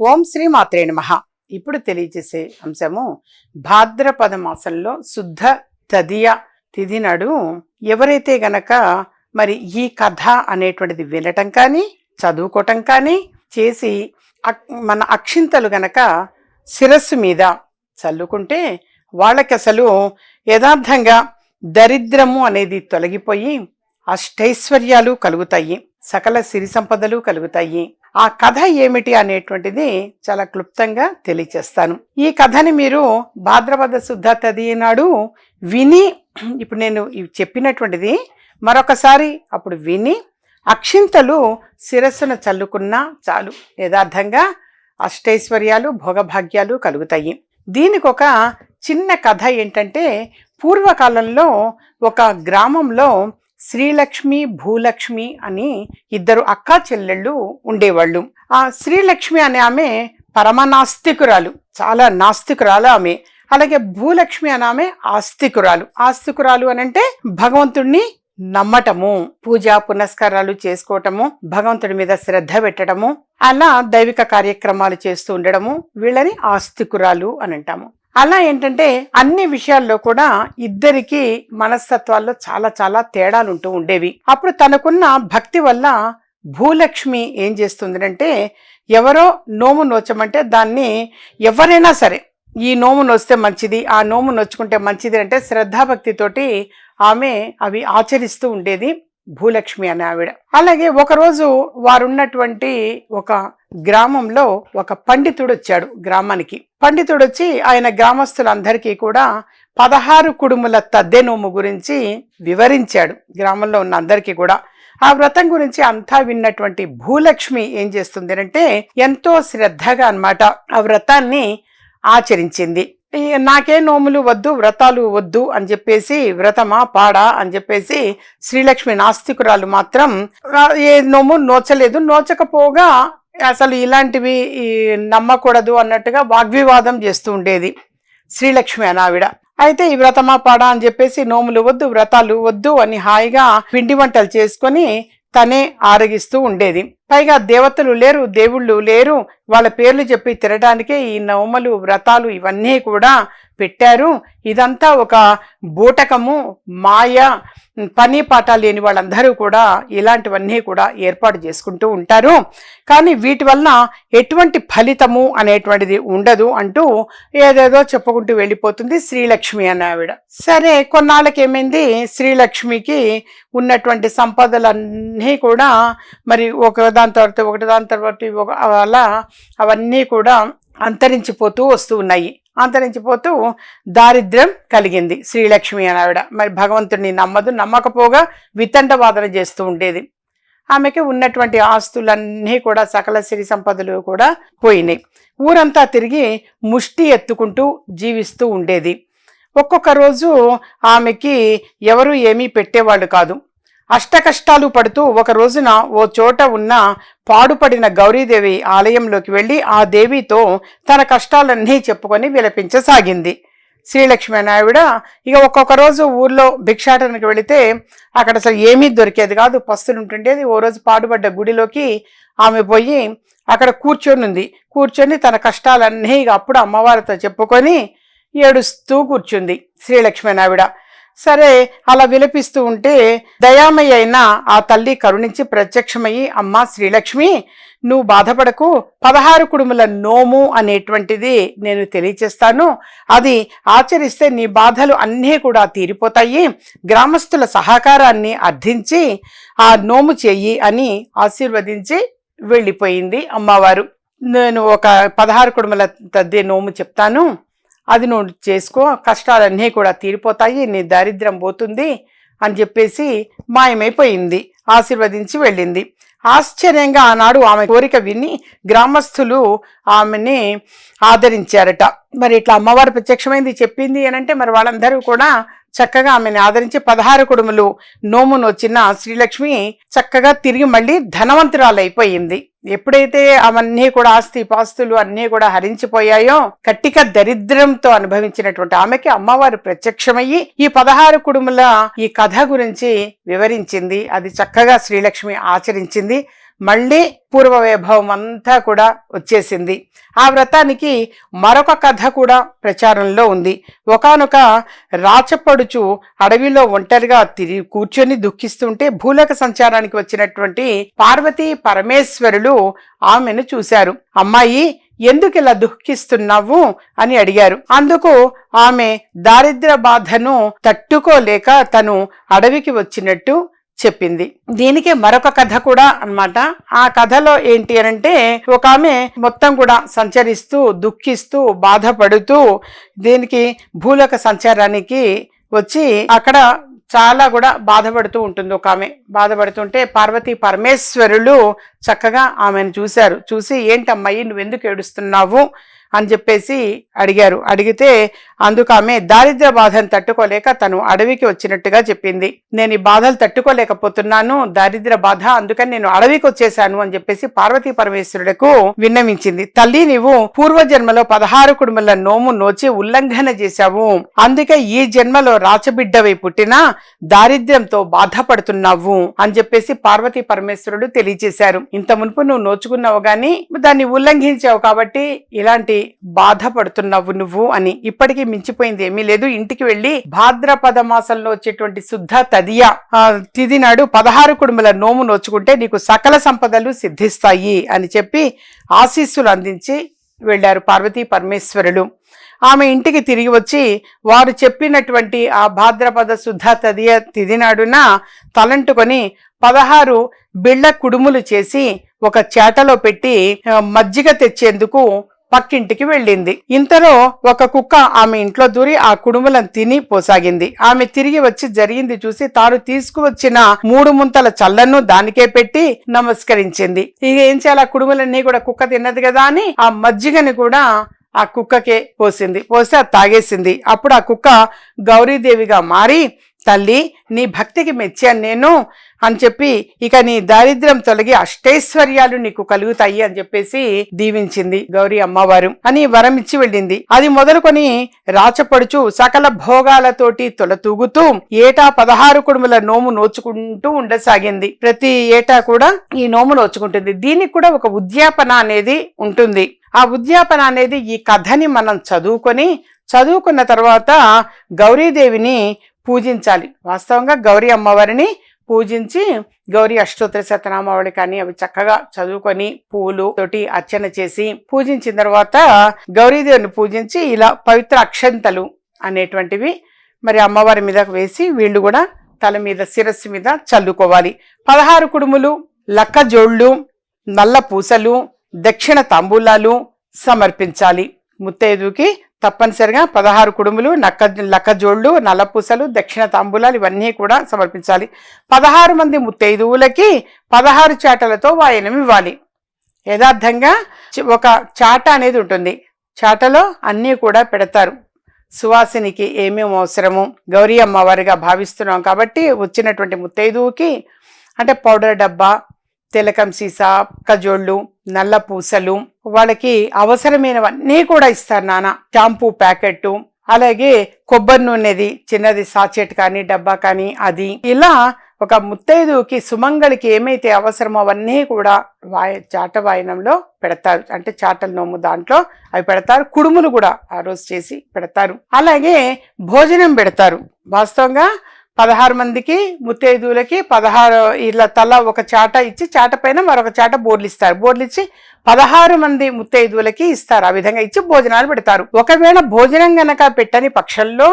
ఓం శ్రీ మాత్రే నమ. ఇప్పుడు తెలియజేసే అంశము భాద్రపద మాసంలో శుద్ధ తదియ తిథి నాడు ఎవరైతే గనక మరి ఈ కథ అనేటువంటిది వినటం కానీ చదువుకోవటం కానీ చేసి మన అక్షింతలు గనక శిరస్సు మీద చల్లుకుంటే వాళ్ళకి అసలు యథార్థంగా దరిద్రము అనేది తొలగిపోయి అష్టైశ్వర్యాలు కలుగుతాయి. సకల సిరి సంపదలు కలుగుతాయి. ఆ కథ ఏమిటి అనేటువంటిది చాలా క్లుప్తంగా తెలియచేస్తాను. ఈ కథని మీరు భాద్రపద శుద్ధ తది నాడు విని ఇప్పుడు నేను ఇవి చెప్పినటువంటిది మరొకసారి అప్పుడు విని అక్షింతలు శిరస్సున చల్లుకున్నా చాలు. యథార్థంగా అష్టైశ్వర్యాలు భోగభాగ్యాలు కలుగుతాయి. దీనికి ఒక చిన్న కథ ఏంటంటే పూర్వకాలంలో ఒక గ్రామంలో శ్రీలక్ష్మి భూలక్ష్మి అని ఇద్దరు అక్కా చెల్లెళ్ళు ఉండేవాళ్ళు. ఆ శ్రీలక్ష్మి అనే ఆమె పరమనాస్తికురాలు చాలా నాస్తికురాలు ఆమె. అలాగే భూలక్ష్మి అని ఆమె ఆస్తికురాలు. ఆస్తికురాలు అని అంటే భగవంతుణ్ణి నమ్మటము పూజా పునస్కారాలు చేసుకోవటము భగవంతుడి మీద శ్రద్ధ పెట్టడము అలా దైవిక కార్యక్రమాలు చేస్తూ ఉండడము వీళ్ళని ఆస్తికురాలు అని అంటాము. అలా ఏంటంటే అన్ని విషయాల్లో కూడా ఇద్దరికి మనస్తత్వాల్లో చాలా చాలా తేడాలు ఉంటూ ఉండేవి. అప్పుడు తనకున్న భక్తి వల్ల భూలక్ష్మి ఏం చేస్తుందంటే ఎవరో నోము నోచమంటే దాన్ని ఎవరైనా సరే ఈ నోము నొస్తే మంచిది ఆ నోము నొచ్చుకుంటే మంచిది అంటే శ్రద్ధాభక్తితోటి ఆమె అవి ఆచరిస్తూ ఉండేది. భూలక్ష్మి అనే ఆవిడ. అలాగే ఒకరోజు వారున్నటువంటి ఒక గ్రామంలో ఒక పండితుడు వచ్చాడు గ్రామానికి. పండితుడు వచ్చి ఆయన గ్రామస్తులందరికీ కూడా పదహారు కుడుముల తద్దె నోము గురించి వివరించాడు గ్రామంలో ఉన్న అందరికీ కూడా. ఆ వ్రతం గురించి అంతా విన్నటువంటి భూలక్ష్మి ఏం చేస్తుంది అంటే ఎంతో శ్రద్ధగా అన్నమాట ఆ వ్రతాన్ని ఆచరించింది. నాకే నోములు వద్దు వ్రతాలు వద్దు అని చెప్పేసి వ్రతమా పాడా అని చెప్పేసి శ్రీలక్ష్మి నాస్తికురాలు మాత్రం ఏ నోము నోచలేదు. నోచకపోగా అసలు ఇలాంటివి నమ్మకూడదు అన్నట్టుగా వాగ్వివాదం చేస్తూ ఉండేది శ్రీలక్ష్మి అనావిడ. ఆవిడ అయితే ఈ వ్రతమా పాడా అని చెప్పేసి నోములు వద్దు వ్రతాలు వద్దు అని హాయిగా పిండి వంటలు చేసుకొని తనే ఆరగిస్తూ ఉండేది. పైగా దేవతలు లేరు దేవుళ్ళు లేరు. వాళ్ళ పేర్లు చెప్పి తినడానికే ఈ నవమలు వ్రతాలు ఇవన్నీ కూడా పెట్టారు. ఇదంతా ఒక బూటకము మాయ పని పాట లేని వాళ్ళందరూ కూడా ఇలాంటివన్నీ కూడా ఏర్పాటు చేసుకుంటూ ఉంటారు. కానీ వీటి వలన ఎటువంటి ఫలితము అనేటువంటిది ఉండదు అంటూ ఏదేదో చెప్పుకుంటూ వెళ్ళిపోతుంది శ్రీలక్ష్మి అనే ఆవిడ. సరే కొన్నాళ్ళకి ఏమైంది శ్రీలక్ష్మికి ఉన్నటువంటి సంపదలన్నీ కూడా మరి ఒక దాని తర్వాత ఒకటి దాని తర్వాత అలా అవన్నీ కూడా అంతరించిపోతూ వస్తూ ఉన్నాయి. అంతరించిపోతూ దారిద్ర్యం కలిగింది శ్రీలక్ష్మి అని ఆవిడ. మరి భగవంతుడిని నమ్మదు నమ్మకపోగా వితండవాదన చేస్తూ ఉండేది. ఆమెకి ఉన్నటువంటి ఆస్తులన్నీ కూడా సకల సిరి సంపదలు కూడా పోయినాయి. ఊరంతా తిరిగి ముష్టి ఎత్తుకుంటూ జీవిస్తూ ఉండేది. ఒక్కొక్క రోజు ఆమెకి ఎవరు ఏమీ పెట్టేవాళ్ళు కాదు. అష్టకష్టాలు పడుతూ ఒక రోజున ఓ చోట ఉన్న పాడుపడిన గౌరీదేవి ఆలయంలోకి వెళ్ళి ఆ దేవితో తన కష్టాలన్నీ చెప్పుకొని విలపించసాగింది. శ్రీలక్ష్మీనాయుడ ఇక ఒక్కొక్క రోజు ఊర్లో భిక్షాటనకు వెళితే అక్కడ అసలు ఏమీ దొరికేది కాదు. పస్తులు ఉంటుండేది. ఓ రోజు పాడుపడ్డ గుడిలోకి ఆమె పోయి అక్కడ కూర్చొని ఉంది కూర్చొని తన కష్టాలన్నీ ఇక అప్పుడు అమ్మవారితో చెప్పుకొని ఏడుస్తూ కూర్చుంది శ్రీలక్ష్మీనావిడ సరే అలా విలపిస్తూ ఉంటే దయామయ్య అయిన ఆ తల్లి కరుణించి ప్రత్యక్షమయ్యి అమ్మా శ్రీలక్ష్మి నువ్వు బాధపడకు. పదహారు కుడుముల నోము అనేటువంటిది నేను తెలియచేస్తాను. అది ఆచరిస్తే నీ బాధలు అన్నీ కూడా తీరిపోతాయి. గ్రామస్తుల సహకారాన్ని అర్థించి ఆ నోము చెయ్యి అని ఆశీర్వదించి వెళ్ళిపోయింది అమ్మవారు. నేను ఒక పదహారు కుడుముల తద్దే నోము చెప్తాను. అది నువ్వు చేసుకో కష్టాలన్నీ కూడా తీరిపోతాయి నీ దారిద్ర్యం పోతుంది అని చెప్పేసి మాయమైపోయింది ఆశీర్వదించి వెళ్ళింది. ఆశ్చర్యంగా ఆనాడు ఆమె కోరిక విని గ్రామస్తులు ఆమెని ఆదరించారట. మరి ఇట్లా అమ్మవారు ప్రత్యక్షమైంది చెప్పింది అని అంటే మరి వాళ్ళందరూ కూడా చక్కగా ఆమెను ఆదరించి పదహారు కుడుములు నోమును వచ్చిన శ్రీలక్ష్మి చక్కగా తిరిగి మళ్ళీ ధనవంతురాలైపోయింది. ఎప్పుడైతే అవన్నీ కూడా ఆస్తి పాస్తులు అన్నీ కూడా హరించిపోయాయో కట్టిక దరిద్రంతో అనుభవించినటువంటి ఆమెకి అమ్మవారు ప్రత్యక్షమయ్యి ఈ పదహారు కుడుముల ఈ కథ గురించి వివరించింది. అది చక్కగా శ్రీలక్ష్మి ఆచరించింది. మళ్ళీ పూర్వ వైభవం అంతా కూడా వచ్చేసింది. ఆ వ్రతానికి మరొక కథ కూడా ప్రచారంలో ఉంది. ఒకానొక రాచపడుచు అడవిలో ఒంటరిగా తిరిగి కూర్చొని దుఃఖిస్తుంటే భూలోక సంచారానికి వచ్చినటువంటి పార్వతీ పరమేశ్వరులు ఆమెను చూశారు. అమ్మాయి ఎందుకు ఇలా దుఃఖిస్తున్నావు? అని అడిగారు. అందుకు ఆమె దారిద్ర బాధను తట్టుకోలేక తను అడవికి వచ్చినట్టు చెప్పింది. దీనికి మరొక కథ కూడా అనమాట ఆ కథలో ఏంటి అంటే ఒక ఆమె మొత్తం కూడా సంచరిస్తూ దుఃఖిస్తూ బాధపడుతూ దీనికి భూలోక సంచారానికి వచ్చి అక్కడ చాలా కూడా బాధపడుతూ ఉంటుంది ఒక ఆమె. బాధపడుతుంటే పార్వతీ పరమేశ్వరులు చక్కగా ఆమెను చూశారు. చూసి ఏంటమ్మాయి నువ్వెందుకు ఏడుస్తున్నావు? అని చెప్పేసి అడిగారు. అడిగితే అందుకు ఆమె దారిద్ర బాధను తట్టుకోలేక తను అడవికి వచ్చినట్టుగా చెప్పింది. నేను ఈ బాధలు తట్టుకోలేకపోతున్నాను దారిద్ర బాధ అందుకని నేను అడవికి వచ్చేసాను అని చెప్పేసి పార్వతీ పరమేశ్వరుడుకు విన్నవించింది. తల్లి నీవు పూర్వజన్మలో పదహారు కుటుంబాల నోము నోచి ఉల్లంఘన చేశావు. అందుకే ఈ జన్మలో రాచబిడ్డవై పుట్టినా దారిద్ర్యంతో బాధపడుతున్నావు అని చెప్పేసి పార్వతీ పరమేశ్వరుడు తెలియజేశారు. ఇంత మునుపు నువ్వు నోచుకున్నావు గాని దాన్ని ఉల్లంఘించావు కాబట్టి ఇలాంటి బాధపడుతున్నావు నువ్వు అని. ఇప్పటికీ మించిపోయింది ఏమీ లేదు. ఇంటికి వెళ్ళి భాద్రపద మాసంలో వచ్చేటువంటి శుద్ధ తదియ తిదినాడు నాడు పదహారు కుడుముల నోము నోచుకుంటే నీకు సకల సంపదలు సిద్ధిస్తాయి అని చెప్పి ఆశీస్సులు అందించి వెళ్ళారు పార్వతీ పరమేశ్వరులు. ఆమె ఇంటికి తిరిగి వచ్చి వారు చెప్పినటువంటి ఆ భాద్రపద శుద్ధ తదియ తిదినాడున తలంటుకొని పదహారు బిళ్ళ కుడుములు చేసి ఒక చేటలో పెట్టి మజ్జిగ తెచ్చేందుకు పక్కింటికి వెళ్ళింది. ఇంతలో ఒక కుక్క ఆమె ఇంట్లో దూరి ఆ కుడుములను తిని పోసాగింది. ఆమె తిరిగి వచ్చి జరిగింది చూసి తాను తీసుకువచ్చిన మూడు ముంతల చల్లను దానికే పెట్టి నమస్కరించింది. ఇక ఏం చేయాలి? ఆ కుడుములన్నీ కూడా కుక్క తిన్నది కదా అని ఆ మజ్జిగని కూడా ఆ కుక్కకే పోసింది. పోసి అది తాగేసింది. అప్పుడు ఆ కుక్క గౌరీదేవిగా మారి తల్లి నీ భక్తికి మెచ్చాను నేను అని చెప్పి ఇక నీ దారిద్ర్యం తొలగి అష్టైశ్వర్యాలు నీకు కలుగుతాయి అని చెప్పేసి దీవించింది గౌరీ అమ్మవారు. అని వరం ఇచ్చి వెళ్ళింది. అది మొదలుకొని రాచపడుచు సకల భోగాలతోటి తొలతూగుతూ ఏటా పదహారు కుడుముల నోము నోచుకుంటూ ఉండసాగింది. ప్రతి ఏటా కూడా ఈ నోము నోచుకుంటుంది. దీనికి కూడా ఒక ఉద్యాపన అనేది ఉంటుంది. ఆ ఉద్యాపన అనేది ఈ కథని మనం చదువుకొని చదువుకున్న తర్వాత గౌరీదేవిని పూజించాలి. వాస్తవంగా గౌరీ అమ్మవారిని పూజించి గౌరీ అష్టోత్తర శతనామావళి కానీ అవి చక్కగా చదువుకొని పూలు తోటి అర్చన చేసి పూజించిన తర్వాత గౌరీదేవిని పూజించి ఇలా పవిత్ర అక్షంతలు అనేటువంటివి మరి అమ్మవారి మీద వేసి వీళ్ళు కూడా తల మీద శిరస్సు మీద చల్లుకోవాలి. పదహారు కుడుములు లక్క జోళ్ళు నల్ల పూసలు దక్షిణ తాంబూలాలు సమర్పించాలి. ముత్తైదుకి తప్పనిసరిగా పదహారు కుడుములు నక్క లక్కజోళ్ళు నల్లపూసలు దక్షిణ తాంబూలాలు ఇవన్నీ కూడా సమర్పించాలి. పదహారు మంది ముత్తైదువులకి పదహారు చాటలతో వాయనం ఇవ్వాలి. యథార్థంగా ఒక చాట అనేది ఉంటుంది. చాటలో అన్నీ కూడా పెడతారు. సువాసినికి ఏమేమి అవసరము? గౌరీ అమ్మవారిగా భావిస్తున్నాం కాబట్టి వచ్చినటువంటి ముత్తైదువుకి అంటే పౌడర్ డబ్బా తిలకం సీసా కజోళ్ళు నల్ల పూసలు వాళ్ళకి అవసరమైనవన్నీ కూడా ఇస్తారు నాన్న. షాంపూ ప్యాకెట్ అలాగే కొబ్బరి నూనెది చిన్నది సాచెట్ కానీ డబ్బా కానీ అది. ఇలా ఒక ముత్తైదుకి సుమంగళికి ఏమైతే అవసరమో అవన్నీ కూడా వాయ చాట వాయనంలో పెడతారు. అంటే చాటల నోము దాంట్లో అవి పెడతారు. కుడుములు కూడా ఆ రోజు చేసి పెడతారు. అలాగే భోజనం పెడతారు. వాస్తవంగా పదహారు మందికి ముత్తైదువులకి పదహారు ఇలా తల ఒక చాట ఇచ్చి చాట పైన మరొక చాట బోర్లు ఇస్తారు. బోర్లు ఇచ్చి పదహారు మంది ముత్తైదువులకి ఇస్తారు. ఆ విధంగా ఇచ్చి భోజనాలు పెడతారు. ఒకవేళ భోజనం గనక పెట్టని పక్షంలో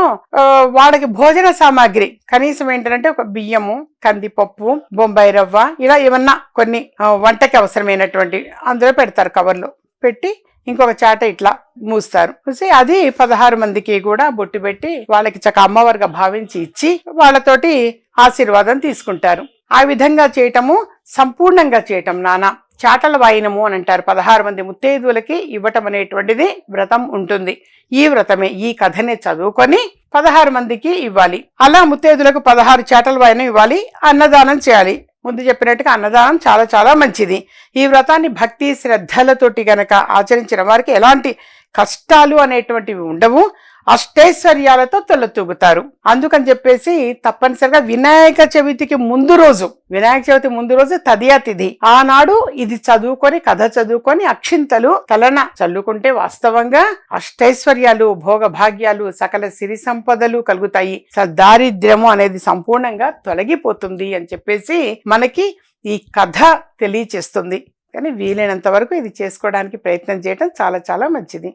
వాళ్ళకి భోజన సామాగ్రి కనీసం ఏంటంటే ఒక బియ్యము కందిపప్పు బొంబాయి రవ్వ ఇలా ఏమన్నా కొన్ని వంటకి అవసరమైనటువంటి అందులో పెడతారు కవర్లో. పెట్టి ఇంకొక చాట ఇట్లా మూస్తారు. చూసి అది పదహారు మందికి కూడా బొట్టు పెట్టి వాళ్ళకి చక్క అమ్మవారిగా భావించి ఇచ్చి వాళ్ళతోటి ఆశీర్వాదం తీసుకుంటారు. ఆ విధంగా చేయటము సంపూర్ణంగా చేయటం నానా. చాటల వాయినము అని అంటారు. పదహారు మంది ముత్తైదువులకి ఇవ్వటం అనేటువంటిది వ్రతం ఉంటుంది. ఈ వ్రతమే ఈ కథనే చదువుకొని పదహారు మందికి ఇవ్వాలి. అలా ముత్తైదులకు పదహారు చాటల వాయినం ఇవ్వాలి అన్నదానం చేయాలి. ముందు చెప్పినట్టుగా అన్నదానం చాలా చాలా మంచిది. ఈ వ్రతాన్ని భక్తి శ్రద్ధలతోటి గనక ఆచరించిన వారికి ఎలాంటి కష్టాలు అనేటువంటివి ఉండవు. అష్టైశ్వర్యాలతో తొలతూగుతారు అందుకని చెప్పేసి తప్పనిసరిగా వినాయక చవితికి ముందు రోజు వినాయక చవితి ముందు రోజు తదియా తిథి. ఆనాడు ఇది చదువుకొని కథ చదువుకొని అక్షింతలు తలన చల్లుకుంటే వాస్తవంగా అష్టైశ్వర్యాలు భోగ భాగ్యాలు సకల సిరి సంపదలు కలుగుతాయి. స- దారిద్ర్యము అనేది సంపూర్ణంగా తొలగిపోతుంది అని చెప్పేసి మనకి ఈ కథ తెలియచేస్తుంది. కానీ వీలైనంత వరకు ఇది చేసుకోవడానికి ప్రయత్నం చేయడం చాలా చాలా మంచిది.